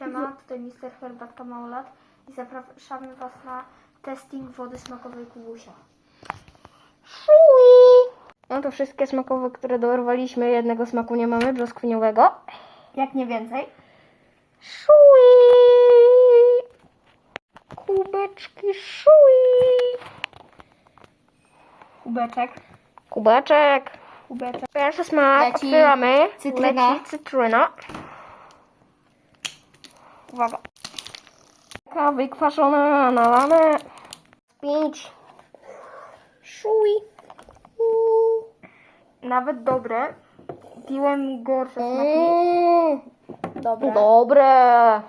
Siema, tutaj Mister Herbatka Małolat i zapraszamy Was na testing wody smakowej Kubusia. No to wszystkie smakowe, które dorwaliśmy. Jednego smaku nie mamy, brzoskwiniowego. Jak nie więcej? Szui! Kubeczki szui! Kubeczek. Kubeczek. Kubeczek. Pierwszy smak Leci otwieramy. cytryna. Leci cytryna. Uwaga. Taka wykwaszona, nalane. Pięć. Uuu. Nawet dobre. Piłem gorsze smaki. Mm. Dobre. Dobre.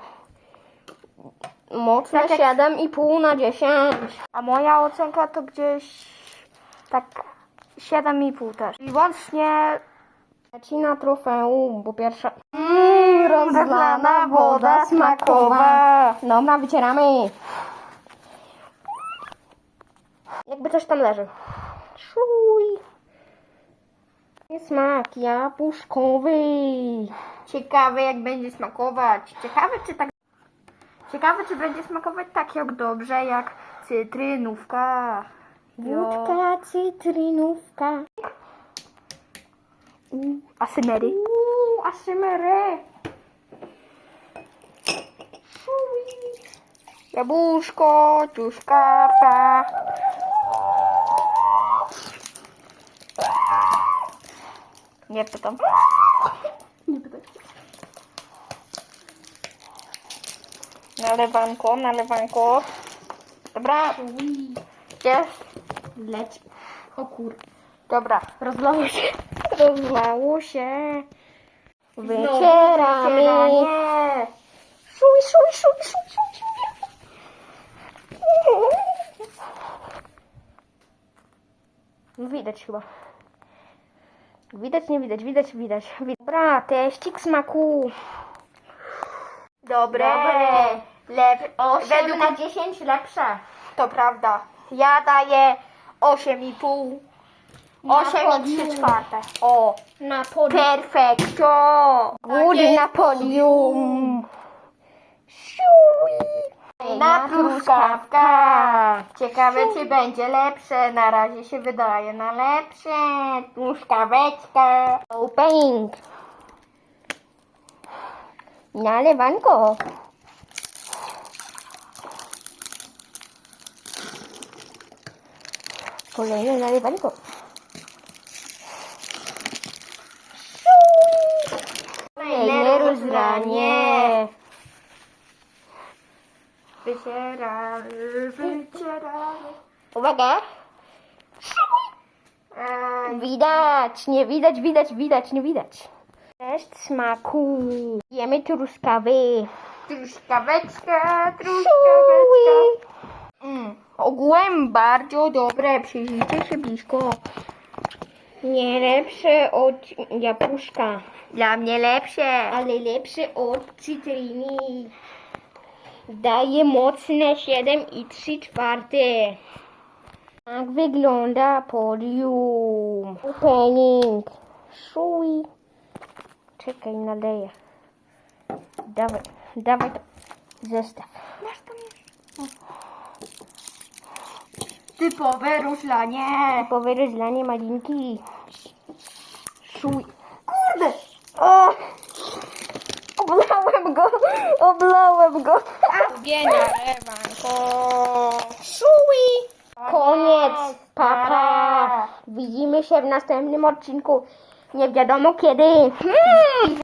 Mocne Tak jak- 7,5 na 10. A moja ocenka to gdzieś tak 7,5 też. I łącznie Leci na trofeum, bo pierwsza... Rozlana woda smakowa. Dobra, wycieramy. Jakby coś tam leży. Szuj. Smak jabłuszkowy. ciekawe jak będzie smakować. Ciekawe czy tak Ciekawe czy będzie smakować tak jak dobrze jak cytrynówka. Wódka, cytrynówka. Asymery. Uuu, asymery. Jabłuszko, truskawka. Nie pytam. Nie pytam. Nalewanko, nalewanko. Dobra. Jest. Leci. O kur... Dobra. Rozlało się. Rozlało się. Wycieramy. Wycieranie. Szuj, szuj, szuj, szuj, szuj, szuj. Widać chyba. Widać, nie widać, widać, widać. Dobra, teścik smaku. Dobre. Dobre. Lep... Według Według 10 lepsze. To prawda. Ja daję 8,5. Na 8 i podium. 3 czwarte. O. Na podium. Perfekto. Góry na podium. Szuj. Na truskawka. Ciekawe czy będzie lepsze. Na razie się wydaje na lepsze. Truskaweczka. Opening. Nalewanko. Kolejne nalewanko. Kolejne rozlanie. Wycieramy, wycieramy. Uwaga. Widać, nie widać, widać, widać, nie widać. Test smaku. Jemy truskawy. Truskaweczka, truskaweczka. Mm. Ogółem bardzo dobre. Przyjrzyjcie się blisko. Nie lepsze od jabłuszka, Dla mnie lepsze. ale lepsze od cytryny. Daje mocne 7 i 3 czwarte. Tak wygląda podium. Opening. Szuj. Czekaj, naleję. Dawaj, dawaj to. Zestaw. Masz tam jeszcze. Typowe ruszlanie. Typowe rozlanie malinki. Szuj. Kurde. O! Oblałem go! Oblałem go! Ugienia lewanko. Szuj! Koniec! Papa! Widzimy się w następnym odcinku. Nie wiadomo kiedy. Hmm.